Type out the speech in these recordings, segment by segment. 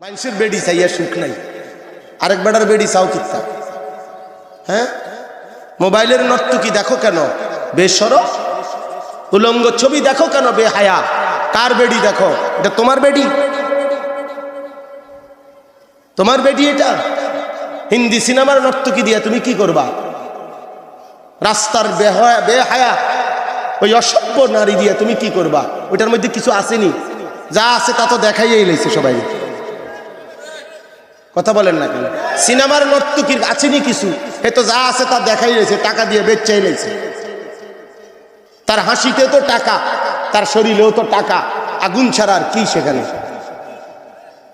মানুষের বেডি চাইয়া সুখ নাই। আরেক বেটার বেডি চাও কিতা হ্যাঁ? মোবাইলের নর্তকি দেখো কেন? বেসর? উলঙ্গ ছবি দেখো কেন বেহায়া? কার বেডি দেখো? এটা তোমার বেডি? তোমার বেডি এটা? হিন্দি সিনেমার নর্তকি দিয়া তুমি কি করবা? রাস্তার বেহায়া বেহায়া, ওই অসভ্য নারী দিয়া তুমি কি করবা? ওইটার মধ্যে কিছু আসেনি। যা আছে তা তো দেখাইয়াই লাইছে সবাই। কথা বলেন না কেন? সিনেমার নর্তকীর আছেনি কিছু? এ তো যা আছে তা দেখাই রয়েছে, টাকা দিয়ে বেচাই রয়েছে। তার হাসিতে তো টাকা, তার শরীরেও তো টাকা, আগুন ছাড়া আর কি সেখানে?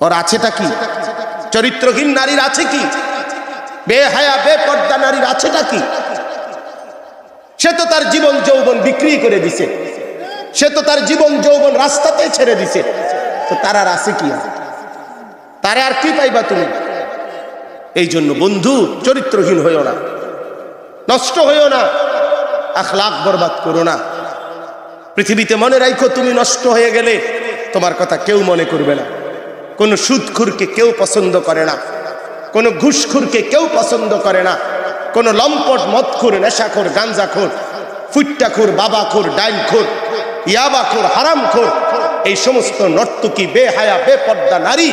ওর আছেটা কি? চরিত্রহীন নারীর আছে কি? বেহায়া, বেপর্দা নারীর আছেটা কি? সে তো তার জীবন যৌবন বিক্রি করে দিছে। সে তো তার জীবন যৌবন রাস্তাতে ছেড়ে দিছে। তো তার আর আছে কি? আর তারে আর কি পাইবা তুমি? এই জন্য বন্ধু, চরিত্রহীন হইও না, নষ্ট হইও না, আখলাখ বরবাদ করো না। পৃথিবীতে মনে রাখো তুমি নষ্ট হয়ে গেলে, তোমার কথা কেউ মনে করবে না। কোনো সুদখুরকে কেউ পছন্দ করে না, কোনো ঘুষখুরকে কেউ পছন্দ করে না, কোনো লম্পট মদখুর, নেশাখোর, গাঞ্জাখোর, ফুট্টাখোর, বাবাখোর, ডাইলখোর, ইয়াবাখোর, হারামখোর, এই সমস্ত নর্তকী, বেহায়া, বেপর্দা নারী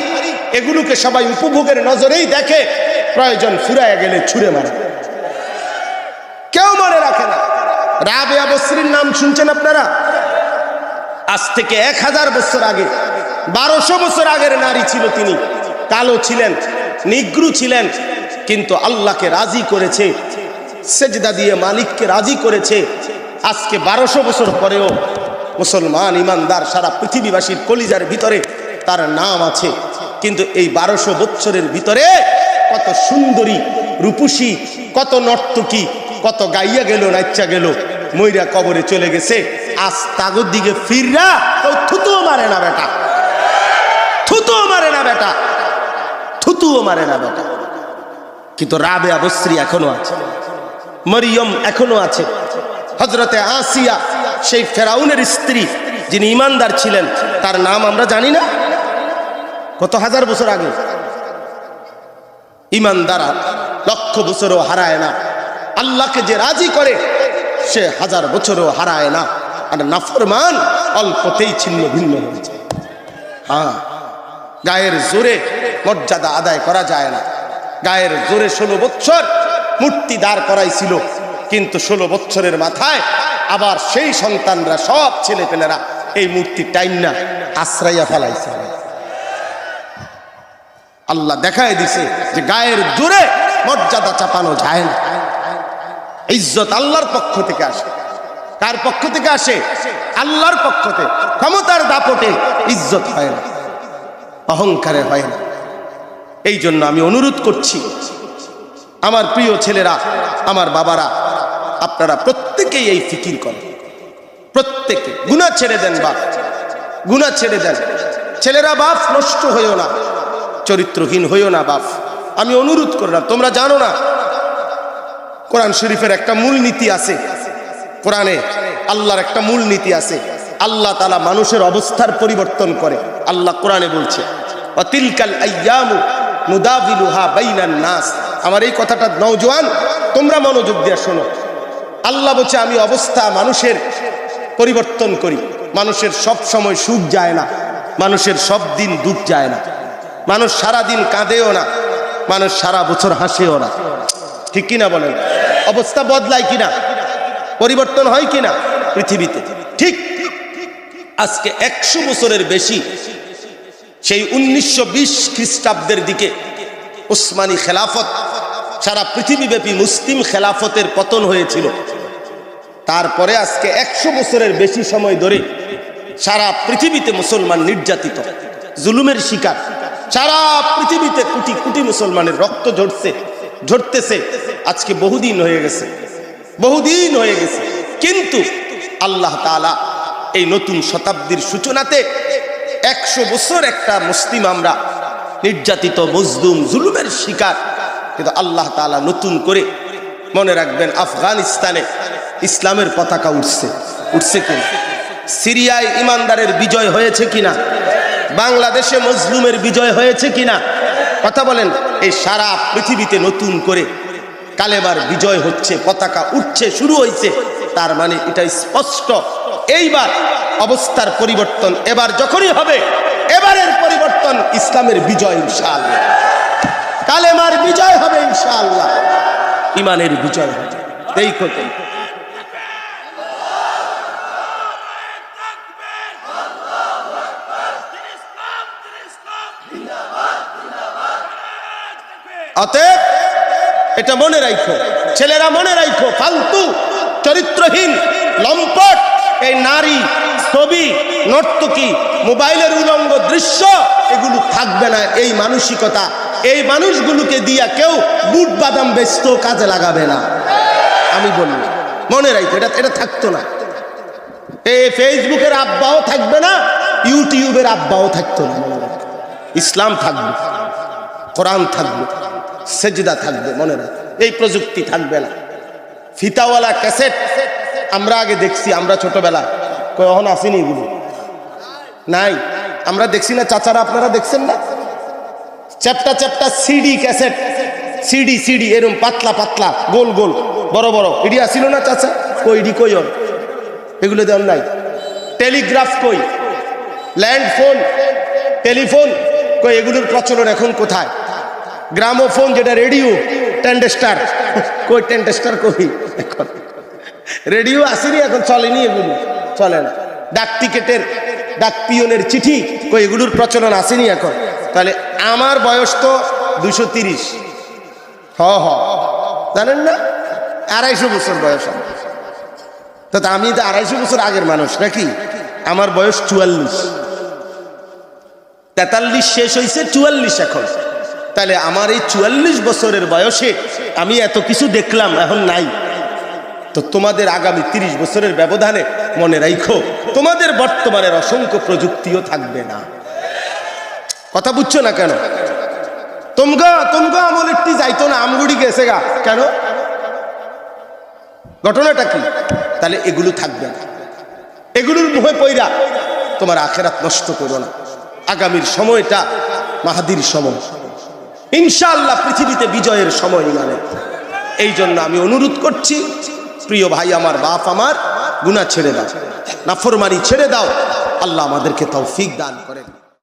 এগুলোকে সবাই উপভোগের নজরেই দেখে। প্রয়োজন ফুরায় গেলে ছুঁড়ে মারে। কেউ মনে রাখে না। রাবেয়া বস্রির নাম শুনছেন আপনারা? আজ থেকে এক হাজার বছর আগে, বারোশো বছর আগের নারী ছিল তিনি। কালো ছিলেন, নিগ্রু ছিলেন, কিন্তু আল্লাহকে রাজি করেছে, সেজদা দিয়ে মালিককে রাজি করেছে। আজকে বারোশো বছর পরেও মুসলমান ইমানদার সারা পৃথিবীবাসীর কলিজার ভিতরে তার নাম আছে। কিন্তু এই বারোশো বৎসরের ভিতরে কত সুন্দরী, রূপসী, কত নর্তকী, কত গাইয়া গেল নাচ্চা গেল, ময়রা কবরে চলে গেছে। আজ তাগর দিকে ফিররা কেউ থুতুও মারে না বেটা। থুতুও মারে না বেটা। থুতুও মারে না বেটা। কিন্তু রাবে আবশ্রী এখনও আছে। মরিয়ম এখনও আছে। হজরতে আসিয়া সেই ফেরাউনের স্ত্রী যিনি ইমানদার ছিলেন, তার নাম আমরা জানি না। কত হাজার বছর আগে? ইমান দ্বারা লক্ষ বছরও হারায় না। আল্লাহকে যে রাজি করে, সে হাজার বছরও হারায় না। আর নাফরমান অল্পতেই ছিন্ন ভিন্ন হয়ে যায়। হ্যাঁ গায়ের জোরে মর্যাদা আদায় করা যায় না। গায়ের জোরে ষোলো বছর মূর্তি দাঁড় করাইছিল, কিন্তু ষোলো বছরের মাথায় আবার সেই সন্তানরা সব ছেলেপেলেরা এই মূর্তি টাইম না আশ্রাইয়া ফেলাইছে। আল্লাহ দেখায় দিছে যে গায়ের জোরে মর্যাদা চাপানো যায় না। ইজ্জত আল্লাহর পক্ষ থেকে আসে। কার পক্ষ থেকে আসে? আল্লাহর পক্ষ থেকে। ক্ষমতার দাপটে ইজ্জত হয় না, অহংকারে হয় না। এই জন্য আমি অনুরোধ করছি, আমার প্রিয় ছেলেরা, আমার বাবারা, আপনারা প্রত্যেকেই এই ফিকির করেন। প্রত্যেকে। গুণা ছেড়ে দেন বাপ। গুণা ছেড়ে দেন। ছেলেরা বাপ, নষ্ট হইও না। চরিত্রহীন হইও না, বাপ। আমি অনুরোধ করলাম, তোমরা জানো না, কোরআন শরীফের একটা মূল নীতি আছে। কোরআনে আল্লাহর একটা মূল নীতি আছে। আল্লাহ তালা মানুষের অবস্থার পরিবর্তন করে। আল্লাহ কোরআনে বলছে আমার এই কথাটা নওজোয়ান, তোমরা মনোযোগ দিয়ে শোনো। আল্লাহ বলছে, আমি অবস্থা মানুষের পরিবর্তন করি। মানুষের সব সময় সুখ যায় না। মানুষের সব দিন দুঃখ যায় না। মানুষ সারা দিন কাঁদেও না, মানুষ সারা বছর হাসেও না। ঠিক কিনা বলেন? অবস্থা বদলায় কিনা? পরিবর্তন হয় কিনা পৃথিবীতে? ঠিক। আজকে একশো বছরের বেশি সেই উনিশশো বিশ খ্রিস্টাব্দের দিকে উসমানী খেলাফত, সারা পৃথিবীব্যাপী মুসলিম খেলাফতের পতন হয়েছিল। তারপরে আজকে একশো বছরের বেশি সময় ধরে সারা পৃথিবীতে মুসলমান নির্যাতিত, জুলুমের শিকার। সারা পৃথিবীতে কোটি কোটি মুসলমানের রক্ত ঝরছে, ঝরতেছে। আজকে বহুদিন হয়ে গেছে, বহুদিন হয়ে গেছে। কিন্তু আল্লাহ তালা এই নতুন শতাব্দীর সূচনাতে একশো বছর একটা মুসলিম আমরা, নির্যাতিত মজদুম জুলুমের শিকার। কিন্তু আল্লাহ তালা নতুন করে মনে রাখবেন, আফগানিস্তানে ইসলামের পতাকা উঠছে। উঠছে কিনা সিরিয়ায় ইমানদারের বিজয় হয়েছে কিনা? বাংলাদেশে মজলুমের বিজয় হয়েছে কিনা? কথা বলেন, এই সারা পৃথিবীতে নতুন করে কালেমার বিজয় হচ্ছে, পতাকা উঠছে শুরু হয়েছে। তার মানে এটা স্পষ্ট। এইবার অবস্থার পরিবর্তন এবার যখনই হবে, এবারের পরিবর্তন ইসলামের বিজয় ইনশাআল্লাহ। কালেমার বিজয় হবে ইনশাআল্লাহ। ইমানের বিজয় হবে। দেখো অতএব এটা মনে রাখো ছেলেরা মনে রাখো ফালতু, চরিত্রহীন, লম্পট, এই নারী, ছবি, নর্তকী, মোবাইলের উলঙ্গ দৃশ্য, এগুলো থাকবে না এই মানসিকতা। এই মানুষগুলোকে দিয়া কেউ বুট বাদাম বেচত কাজে লাগাবে না। আমি বলি মনে রাখো এটা এটা থাকতো না। এই ফেসবুকের আব্বাও থাকবে না, ইউটিউবের আব্বাও থাকতো না। ইসলাম থাকবে, কোরআন থাকবে। সেজদা থাকবে, মনে রাখ। এই প্রযুক্তি থাকবে না। ফিতাওয়ালা ক্যাসেট, আমরা আগে দেখছি, আমরা ছোটবেলা। কখন আসেনি এগুলো? নাই। আমরা দেখছি না, চাচারা আপনারা দেখছেন না? চ্যাপটা চ্যাপটা সিডি ক্যাসেট। সিডি সিডি, এরম পাতলা পাতলা, গোল গোল, বড় বড়। ইডি আসিল না, চাচা? কই, ইডি কই ওর? এগুলো দেওয়ার নাই। টেলিগ্রাফ কই? Land phone telephone? কই, এগুলোর প্রচলন এখন কোথায়? গ্রামোফোন যেটা রেডিও টেন্ডেস্টার কই টেন্ডেস্টার কই? এখন রেডিও আসেনি, এখন চলেনি এগুলো। চলে না। ডাক টিকেটের, ডাক পিয়নের চিঠি। কই এগুলোর প্রচলন আসেনি এখন। তাহলে আমার বয়স তো দুশো তিরিশ। হ হ। জানেন না? আড়াইশো বছর বয়স তা আমি তো আড়াইশো বছর আগের মানুষ নাকি? আমার বয়স চুয়াল্লিশ। তেতাল্লিশ শেষ হয়েছে চুয়াল্লিশ এখন। তাহলে আমার এই চুয়াল্লিশ বছরের বয়সে আমি এত কিছু দেখলাম, এখন নাই। তো তোমাদের আগামী তিরিশ বছরের ব্যবধানে মনে রাখো তোমাদের বর্তমানের অসংখ্য প্রযুক্তিও থাকবে না। কথা বুঝছ না কেন? তোমগা তোমগা আমল একটি যাইতো না, আমগুড়ি গেছে গা। কেন? ঘটনাটা কি? তাহলে এগুলো থাকবে না। এগুলোর মুখে পইরা তোমার আখেরাত নষ্ট করো না। আগামীর সময়টা মাহাদির সময়। ইনশাআল্লাহ পৃথিবীতে বিজয়ের সময় মানে এই জন্য আমি অনুরোধ করছি, প্রিয় ভাই আমার, বাপ আমার গুণা ছেড়ে দাও। নাফরমানি ছেড়ে দাও। আল্লাহ আমাদেরকে তৌফিক দান করেন।